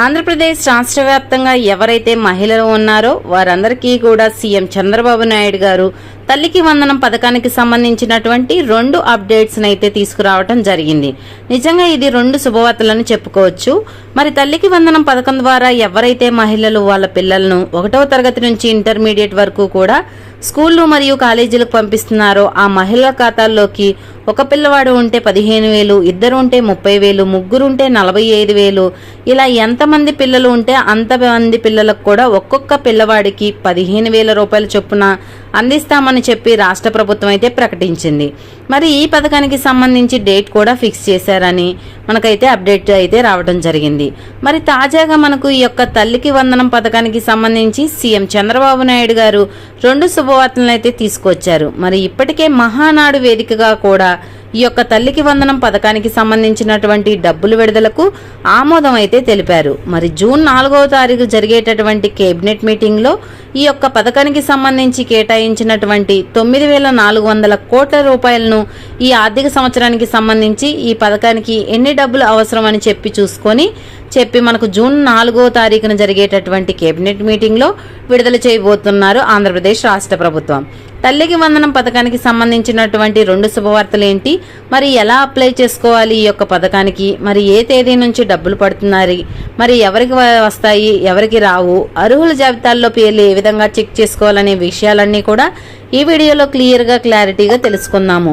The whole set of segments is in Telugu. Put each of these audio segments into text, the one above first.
ఆంధ్రప్రదేశ్ రాష్ట్ర వ్యాప్తంగా ఎవరైతే మహిళలు ఉన్నారో వారందరికీ కూడా సీఎం చంద్రబాబు నాయుడు గారు తల్లికి వందనం పథకానికి సంబంధించినటువంటి రెండు అప్డేట్స్ అయితే తీసుకురావటం జరిగింది. నిజంగా ఇది రెండు శుభవార్తలను చెప్పుకోవచ్చు. మరి తల్లికి వందనం పథకం ద్వారా ఎవరైతే మహిళలు వాళ్ళ పిల్లలను ఒకటవ తరగతి నుంచి ఇంటర్మీడియట్ వరకు కూడా స్కూళ్ళు మరియు కాలేజీలకు పంపిస్తున్నారో ఆ మహిళల ఖాతాల్లోకి ఒక పిల్లవాడు ఉంటే పదిహేను వేలు ఇద్దరు ఉంటే ముప్పై వేలు ముగ్గురు ఉంటే నలభై ఐదు వేలు. ఇలా ఎంతమంది పిల్లలు ఉంటే అంతమంది పిల్లలకు కూడా ఒక్కొక్క పిల్లవాడికి పదిహేను వేల రూపాయల చొప్పున అందిస్తామని చెప్పి రాష్ట్ర ప్రభుత్వం అయితే ప్రకటించింది. మరి ఈ పథకానికి సంబంధించి డేట్ కూడా ఫిక్స్ చేశారని మనకైతే అప్డేట్ అయితే రావడం జరిగింది. మరి తాజాగా మనకు ఈ యొక్క తల్లికి వందనం పథకానికి సంబంధించి సీఎం చంద్రబాబు నాయుడు గారు రెండు శుభవార్తలను అయితే తీసుకొచ్చారు. మరి ఇప్పటికే మహానాడు వేదికగా కూడా ఈ యొక్క తల్లికి వందనం పథకానికి సంబంధించినటువంటి డబ్బులు విడుదలకు ఆమోదం అయితే తెలిపారు. మరి జూన్ నాలుగవ తారీఖు జరిగేటటువంటి కేబినెట్ మీటింగ్లో ఈ యొక్క పథకానికి సంబంధించి కేటాయించినటువంటి తొమ్మిది వేల నాలుగు వందల కోట్ల రూపాయలను ఈ ఆర్థిక సంవత్సరానికి సంబంధించి ఈ పథకానికి ఎన్ని డబ్బులు అవసరం అని చెప్పి చూసుకొని చెప్పి మనకు జూన్ నాలుగో తారీఖున జరిగేటటువంటి కేబినెట్ మీటింగ్లో విడుదల చేయబోతున్నారు ఆంధ్రప్రదేశ్ రాష్ట్ర ప్రభుత్వం. తల్లికి వందనం పథకానికి సంబంధించినటువంటి రెండు శుభవార్తలు ఏంటి? మరి ఎలా అప్లై చేసుకోవాలి ఈ యొక్క పథకానికి? మరి ఏ తేదీ నుంచి డబ్బులు పడుతున్నారు మరి ఎవరికి వస్తాయి? ఎవరికి రావు? అర్హుల జాబితాల్లో పేర్లు ఏ విధంగా చెక్ చేసుకోవాలనే విషయాలన్నీ కూడా ఈ వీడియోలో క్లియర్గా క్లారిటీగా తెలుసుకుందాము.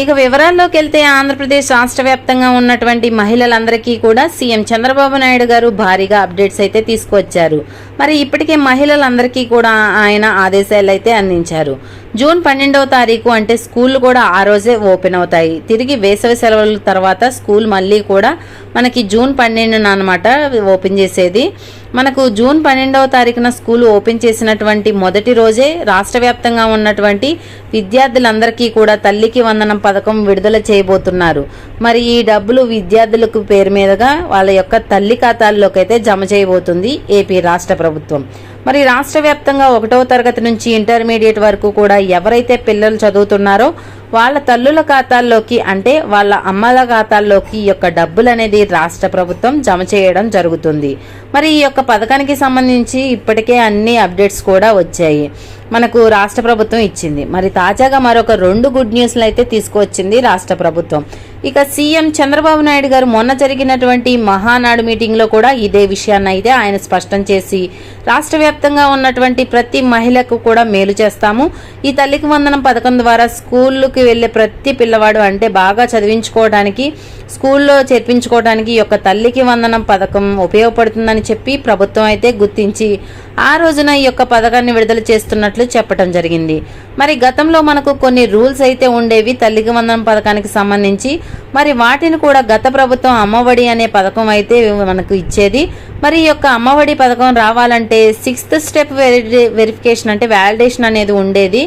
ఇక వివరాల్లోకి వెళ్తే ఆంధ్రప్రదేశ్ రాష్ట్ర వ్యాప్తంగా ఉన్నటువంటి మహిళలందరికీ కూడా సీఎం చంద్రబాబు నాయుడు గారు భారీగా అప్డేట్స్ అయితే తీసుకువచ్చారు. మరి ఇప్పటికే మహిళలందరికీ కూడా ఆయన ఆదేశాలు అయితే అందించారు. జూన్ పన్నెండవ తారీఖు అంటే స్కూల్ కూడా ఆ రోజే ఓపెన్ అవుతాయి. తిరిగి వేసవి సెలవుల తర్వాత స్కూల్ మళ్ళీ కూడా మనకి జూన్ పన్నెండున అనమాట ఓపెన్ చేసేది. మనకు జూన్ పన్నెండవ తారీఖున స్కూల్ ఓపెన్ చేసినటువంటి మొదటి రోజే రాష్ట్ర వ్యాప్తంగా ఉన్నటువంటి విద్యార్థులందరికీ కూడా తల్లికి వందనం పథకం విడుదల చేయబోతున్నారు. మరి ఈ డబ్బులు విద్యార్థులకు పేరు మీదుగా వాళ్ళ యొక్క తల్లి ఖాతాల్లోకి అయితే జమ చేయబోతుంది ఏపీ రాష్ట్ర ప్రభుత్వం. మరి రాష్ట్ర వ్యాప్తంగా ఒకటవ తరగతి నుంచి ఇంటర్మీడియట్ వరకు కూడా ఎవరైతే పిల్లలు చదువుతున్నారో వాళ్ళ తల్లుల ఖాతాల్లోకి అంటే వాళ్ళ అమ్మల ఖాతాల్లోకి ఈ యొక్క డబ్బులు అనేది రాష్ట్ర ప్రభుత్వం జమ చేయడం జరుగుతుంది. మరి ఈ యొక్క పథకానికి సంబంధించి ఇప్పటికే అన్ని అప్డేట్స్ కూడా వచ్చాయి. మనకు రాష్ట్ర ప్రభుత్వం ఇచ్చింది. మరి తాజాగా మరొక రెండు గుడ్ న్యూస్లు అయితే తీసుకువచ్చింది రాష్ట్ర ప్రభుత్వం. ఇక సీఎం చంద్రబాబు నాయుడు గారు మొన్న జరిగినటువంటి మహానాడు మీటింగ్లో కూడా ఇదే విషయాన్ని అయితే ఆయన స్పష్టం చేసి రాష్ట్ర వ్యాప్తంగా ఉన్నటువంటి ప్రతి మహిళకు కూడా మేలు చేస్తాము. ఈ తల్లికి వందనం పథకం ద్వారా స్కూళ్ళకి వెళ్ళే ప్రతి పిల్లవాడు అంటే బాగా చదివించుకోవడానికి స్కూల్లో చేర్పించుకోవడానికి ఈ యొక్క తల్లికి వందనం పథకం ఉపయోగపడుతుందని చెప్పి ప్రభుత్వం అయితే గుర్తించి ఆ రోజున ఈ యొక్క పథకాన్ని విడుదల చేస్తున్నట్లు చెప్పడం జరిగింది. మరి గతంలో మనకు కొన్ని రూల్స్ అయితే ఉండేవి తల్లికి వందనం పథకానికి సంబంధించి. మరి వాటిని కూడా గత ప్రభుత్వం అమ్మఒడి అనే పథకం అయితే మనకు ఇచ్చేది. మరి ఈ యొక్క అమ్మఒడి పథకం రావాలంటే సిక్స్త్ స్టెప్ వెరిఫికేషన్ అంటే వ్యాలిడేషన్ అనేది ఉండేది.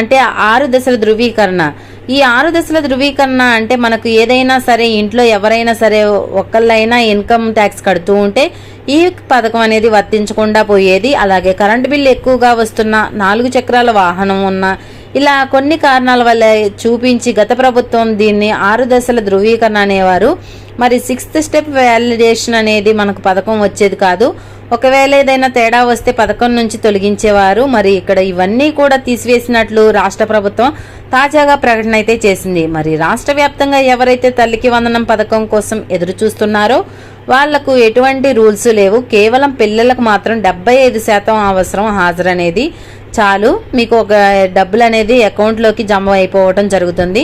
అంటే ఆరు దశల ధృవీకరణ. ఈ ఆరు దశల ధృవీకరణ అంటే మనకు ఏదైనా సరే ఇంట్లో ఎవరైనా సరే ఒకళ్ళైనా ఇన్కమ్ ట్యాక్స్ కడుతూ ఉంటే ఈ పథకం అనేది వర్తించకుండా పోయేది. అలాగే కరెంటు బిల్లు ఎక్కువగా వస్తున్న నాలుగు చక్రాల వాహనం ఉన్న ఇలా కొన్ని కారణాల వల్ల చూపించి గత ప్రభుత్వం దీన్ని ఆరు దశల ధృవీకరణ అనేవారు. మరి సిక్స్త్ స్టెప్ వ్యాలిడేషన్ అనేది మనకు పథకం వచ్చేది కాదు. ఒకవేళ ఏదైనా తేడా వస్తే పథకం నుంచి తొలగించేవారు. మరి ఇక్కడ ఇవన్నీ కూడా తీసివేసినట్లు రాష్ట్ర ప్రభుత్వం తాజాగా ప్రకటన అయితే చేసింది. మరి రాష్ట్ర వ్యాప్తంగా ఎవరైతే తల్లికి వందనం పథకం కోసం ఎదురు చూస్తున్నారో వాళ్ళకు ఎటువంటి రూల్స్ లేవు. కేవలం పిల్లలకు మాత్రం డెబ్బై ఐదు శాతం అవసరం హాజరనేది చాలు. మీకు ఒక డబ్బులు అనేది అకౌంట్లోకి జమ అయిపోవటం జరుగుతుంది.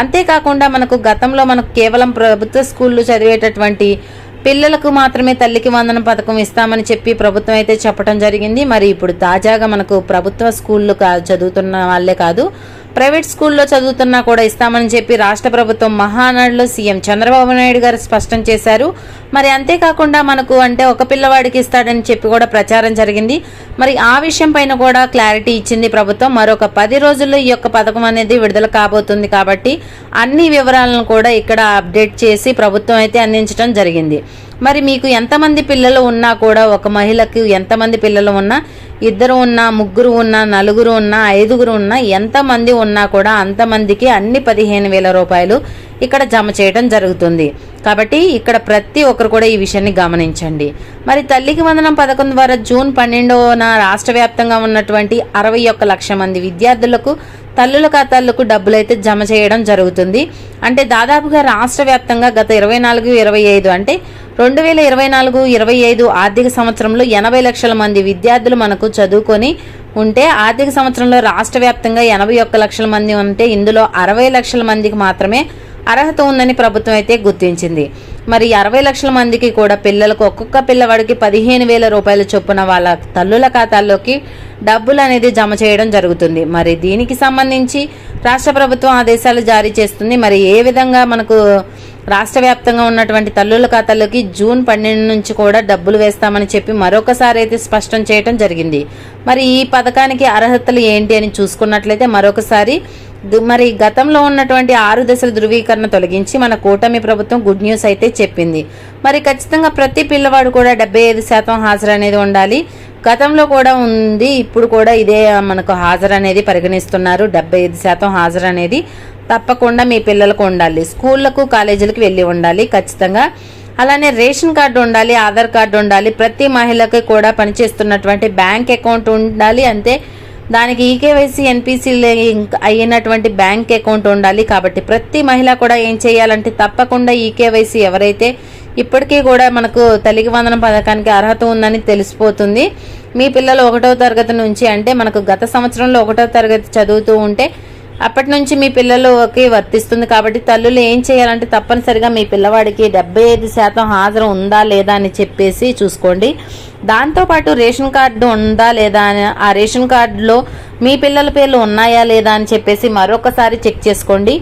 అంతేకాకుండా మనకు గతంలో మనకు కేవలం ప్రభుత్వ స్కూళ్ళు చదివేటటువంటి పిల్లలకు మాత్రమే తల్లికి వందనం పథకం ఇస్తామని చెప్పి ప్రభుత్వం అయితే చెప్పడం జరిగింది. మరి ఇప్పుడు తాజాగా మనకు ప్రభుత్వ స్కూళ్ళు కా చదువుతున్న వాళ్ళే కాదు ప్రైవేట్ స్కూల్లో చదువుతున్నా కూడా ఇస్తామని చెప్పి రాష్ట్ర ప్రభుత్వం మహానాడులో సీఎం చంద్రబాబు నాయుడు గారు స్పష్టం చేశారు. మరి అంతేకాకుండా మనకు అంటే ఒక పిల్లవాడికి ఇస్తాడని చెప్పి కూడా ప్రచారం జరిగింది. మరి ఆ విషయం పైన కూడా క్లారిటీ ఇచ్చింది ప్రభుత్వం. మరొక పది రోజుల్లో ఈ యొక్క పథకం అనేది విడుదల కాబోతుంది కాబట్టి అన్ని వివరాలను కూడా ఇక్కడ అప్డేట్ చేసి ప్రభుత్వం అయితే అందించడం జరిగింది. మరి మీకు ఎంతమంది పిల్లలు ఉన్నా కూడా ఒక మహిళకు ఎంతమంది పిల్లలు ఉన్నా ఇద్దరు ఉన్నా ముగ్గురు ఉన్నా నలుగురు ఉన్నా ఐదుగురు ఉన్నా ఎంతమంది ఉన్నా కూడా అంతమందికి అన్ని పదిహేను వేల రూపాయలు ఇక్కడ జమ చేయడం జరుగుతుంది. కాబట్టి ఇక్కడ ప్రతి ఒక్కరు కూడా ఈ విషయాన్ని గమనించండి. మరి తల్లికి వందనం పథకం ద్వారా జూన్ పన్నెండవన రాష్ట్ర వ్యాప్తంగా ఉన్నటువంటి అరవై ఒక్క లక్ష మంది విద్యార్థులకు తల్లుల ఖాతాలకు డబ్బులు అయితే జమ చేయడం జరుగుతుంది. అంటే దాదాపుగా రాష్ట్ర వ్యాప్తంగా గత ఇరవై నాలుగు ఇరవై ఐదు అంటే రెండు వేల ఇరవై నాలుగు ఇరవై ఐదు ఆర్థిక సంవత్సరంలో ఎనభై లక్షల మంది విద్యార్థులు మనకు చదువుకొని ఉంటే ఆర్థిక సంవత్సరంలో రాష్ట్ర వ్యాప్తంగా ఎనభై ఒక్క లక్షల మంది ఉంటే ఇందులో అరవై లక్షల మందికి మాత్రమే అర్హత ఉందని ప్రభుత్వం అయితే గుర్తించింది. మరి అరవై లక్షల మందికి కూడా పిల్లలకు ఒక్కొక్క పిల్లవాడికి పదిహేను వేల రూపాయల చొప్పున వాళ్ళ తల్లుల ఖాతాల్లోకి డబ్బులు అనేది జమ చేయడం జరుగుతుంది. మరి దీనికి సంబంధించి రాష్ట్ర ప్రభుత్వం ఆదేశాలు జారీ చేస్తుంది. మరి ఏ విధంగా మనకు రాష్ట్ర వ్యాప్తంగా ఉన్నటువంటి తల్లుల ఖాతాల్లోకి జూన్ పన్నెండు నుంచి కూడా డబ్బులు వేస్తామని చెప్పి మరొకసారి అయితే స్పష్టం చేయడం జరిగింది. మరి ఈ పథకానికి అర్హతలు ఏంటి అని చూసుకున్నట్లయితే మరొకసారి మరి గతంలో ఉన్నటువంటి ఆరు దశల ధృవీకరణ తొలగించి మన కూటమి ప్రభుత్వం గుడ్ న్యూస్ అయితే చెప్పింది. మరి ఖచ్చితంగా ప్రతి పిల్లవాడు కూడా డెబ్బై ఐదు శాతం హాజరు అనేది ఉండాలి. గతంలో కూడా ఉంది ఇప్పుడు కూడా ఇదే మనకు హాజరు అనేది పరిగణిస్తున్నారు. డెబ్బై ఐదు శాతం హాజరు అనేది తప్పకుండా మీ పిల్లలకు ఉండాలి. స్కూళ్ళకు కాలేజీలకు వెళ్ళి ఉండాలి ఖచ్చితంగా. అలానే రేషన్ కార్డు ఉండాలి ఆధార్ కార్డు ఉండాలి ప్రతి మహిళకి కూడా పనిచేస్తున్నటువంటి బ్యాంక్ అకౌంట్ ఉండాలి అంతే దానికి ఈకేవైసీ ఎన్పిసి అయినటువంటి బ్యాంక్ అకౌంట్ ఉండాలి కాబట్టి ప్రతి మహిళ కూడా ఏం చేయాలంటే తప్పకుండా ఈకేవైసీ ఎవరైతే ఇప్పటికీ కూడా మనకు తల్లికి వందనం పథకానికి అర్హత ఉందని తెలిసిపోతుంది. మీ పిల్లలు ఒకటో తరగతి నుంచి అంటే మనకు గత సంవత్సరంలో ఒకటో తరగతి చదువుతూ ఉంటే అప్పటి నుంచి మీ పిల్లలకి వర్తిస్తుంది కాబట్టి తల్లులు ఏం చేయాలంటే తప్పనిసరిగా మీ పిల్లవాడికి డెబ్బై ఐదు శాతం హాజరు ఉందా లేదా అని చెప్పేసి చూసుకోండి. దాంతోపాటు రేషన్ కార్డు ఉందా లేదా అని ఆ రేషన్ కార్డులో మీ పిల్లల పేర్లు ఉన్నాయా లేదా అని చెప్పేసి మరొకసారి చెక్ చేసుకోండి.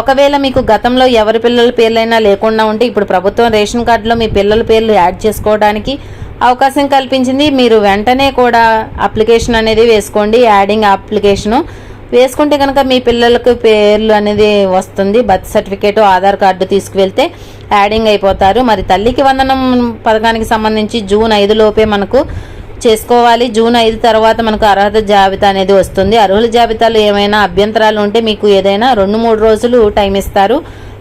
ఒకవేళ మీకు గతంలో ఎవరి పిల్లల పేర్లైనా లేకుండా ఉంటే ఇప్పుడు ప్రభుత్వం రేషన్ కార్డులో మీ పిల్లల పేర్లు యాడ్ చేసుకోవడానికి అవకాశం కల్పించింది. మీరు వెంటనే కూడా అప్లికేషన్ అనేది వేసుకోండి యాడింగ్ అప్లికేషను. వేసుకుంటే కనుక మీ పిల్లలకు పేర్లు అనేది వస్తుంది. బర్త్ సర్టిఫికేట్ ఆధార్ కార్డు తీసుకువెళ్తే యాడింగ్ అయిపోతారు. మరి తల్లికి వందనం పథకానికి సంబంధించి జూన్ ఐదు లోపే మనకు చేసుకోవాలి. జూన్ ఐదు తర్వాత మనకు అర్హత జాబితా అనేది వస్తుంది. అర్హుల జాబితాలో ఏమైనా అభ్యంతరాలు ఉంటే మీకు ఏదైనా రెండు మూడు రోజులు టైం ఇస్తారు.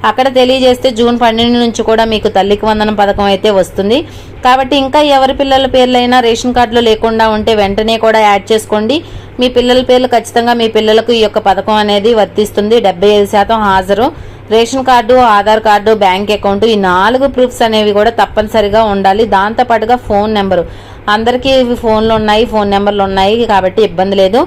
అక్కడ తెలియజేస్తే జూన్ పన్నెండు నుంచి కూడా మీకు తల్లికి వందనం పథకం అయితే వస్తుంది. కాబట్టి ఇంకా ఎవరి పిల్లల పేర్లైనా రేషన్ కార్డులో లేకుండా ఉంటే వెంటనే కూడా యాడ్ చేసుకోండి. మీ పిల్లల పేర్లు ఖచ్చితంగా మీ పిల్లలకు ఈ యొక్క పథకం అనేది వర్తిస్తుంది. డెబ్బై ఐదు శాతం హాజరు. Ration card Aadhaar card bank account ఈ నాలుగు ప్రూఫ్స్ అనేవి కూడా తప్పనిసరిగా ఉండాలి. దాంతోపాటుగా ఫోన్ నెంబరు. అందరికీ ఇవి ఫోన్లు ఉన్నాయి ఫోన్ నెంబర్లు ఉన్నాయి కాబట్టి ఇబ్బంది లేదు.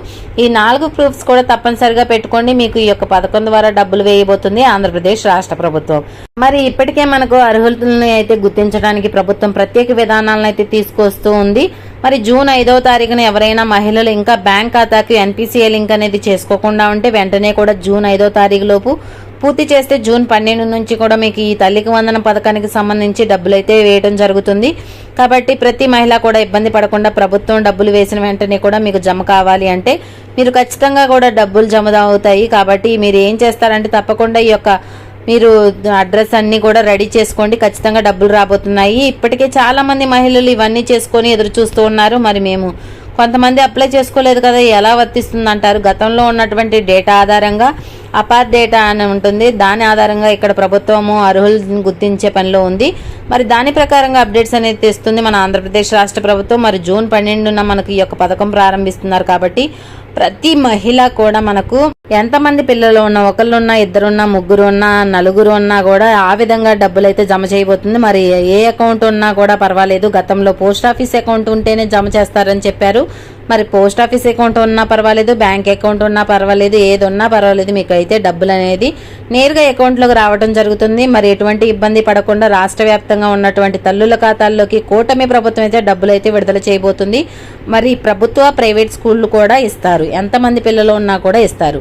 ఈ నాలుగు ప్రూఫ్స్ కూడా తప్పనిసరిగా పెట్టుకోండి. మీకు ఈ యొక్క పథకం ద్వారా డబ్బులు వేయబోతుంది ఆంధ్రప్రదేశ్ రాష్ట్ర ప్రభుత్వం. మరి ఇప్పటికే మనకు అర్హులను అయితే గుర్తించడానికి ప్రభుత్వం ప్రత్యేక విధానాలను అయితే తీసుకొస్తూ ఉంది. మరి జూన్ ఐదవ తారీఖున ఎవరైనా మహిళలు ఇంకా బ్యాంక్ ఖాతాకి ఎన్పిసిఐ లింక్ అనేది చేసుకోకుండా ఉంటే వెంటనే కూడా జూన్ ఐదో తారీఖు లోపు పూర్తి చేస్తే జూన్ పన్నెండు నుంచి కూడా మీకు ఈ తల్లికి వందన పథకానికి సంబంధించి డబ్బులు అయితే వేయడం జరుగుతుంది. కాబట్టి ప్రతి మహిళ కూడా ఇబ్బంది పడకుండా ప్రభుత్వం డబ్బులు వేసిన వెంటనే కూడా మీకు జమ కావాలి అంటే మీరు ఖచ్చితంగా కూడా డబ్బులు జమ అవుతాయి. కాబట్టి మీరు ఏం చేస్తారంటే తప్పకుండా ఈ యొక్క మీరు అడ్రస్ అన్ని కూడా రెడీ చేసుకోండి. ఖచ్చితంగా డబ్బులు రాబోతున్నాయి. ఇప్పటికే చాలా మంది మహిళలు ఇవన్నీ చేసుకొని ఎదురు చూస్తూ ఉన్నారు. మరి మేము కొంతమంది అప్లై చేసుకోలేదు కదా ఎలా వర్తిస్తుంది అంటారు గతంలో ఉన్నటువంటి డేటా ఆధారంగా అపార్ డేటా అని ఉంటుంది. దాని ఆధారంగా ఇక్కడ ప్రభుత్వము అర్హులను గుర్తించే పనిలో ఉంది. మరి దాని ప్రకారంగా అప్డేట్స్ అనేది తెస్తుంది మన ఆంధ్రప్రదేశ్ రాష్ట్ర ప్రభుత్వం. మరి జూన్ పన్నెండున మనకు ఈ యొక్క పథకం ప్రారంభిస్తున్నారు కాబట్టి ప్రతి మహిళ కూడా మనకు ఎంతమంది పిల్లలు ఉన్నా ఒకళ్ళున్నా ఇద్దరున్నా ముగ్గురు ఉన్నా నలుగురు ఉన్నా కూడా ఆ విధంగా డబ్బులు అయితే జమ చేయబోతుంది. మరి ఏ అకౌంట్ ఉన్నా కూడా పర్వాలేదు. గతంలో పోస్ట్ ఆఫీస్ అకౌంట్ ఉంటేనే జమ చేస్తారని చెప్పారు. మరి పోస్ట్ ఆఫీస్ అకౌంట్ ఉన్నా పర్వాలేదు బ్యాంక్ అకౌంట్ ఉన్నా పర్వాలేదు ఏది ఉన్నా పర్వాలేదు మీకు అయితే డబ్బులు అనేది నేరుగా అకౌంట్లోకి రావడం జరుగుతుంది. మరి ఎటువంటి ఇబ్బంది పడకుండా రాష్ట్ర వ్యాప్తంగా ఉన్నటువంటి తల్లుల ఖాతాల్లోకి కూటమి ప్రభుత్వం అయితే డబ్బులు అయితే విడుదల చేయబోతుంది. మరి ప్రభుత్వ ప్రైవేట్ స్కూళ్ళు కూడా ఇస్తారు. ఎంతమంది పిల్లలు ఉన్నా కూడా ఇస్తారు.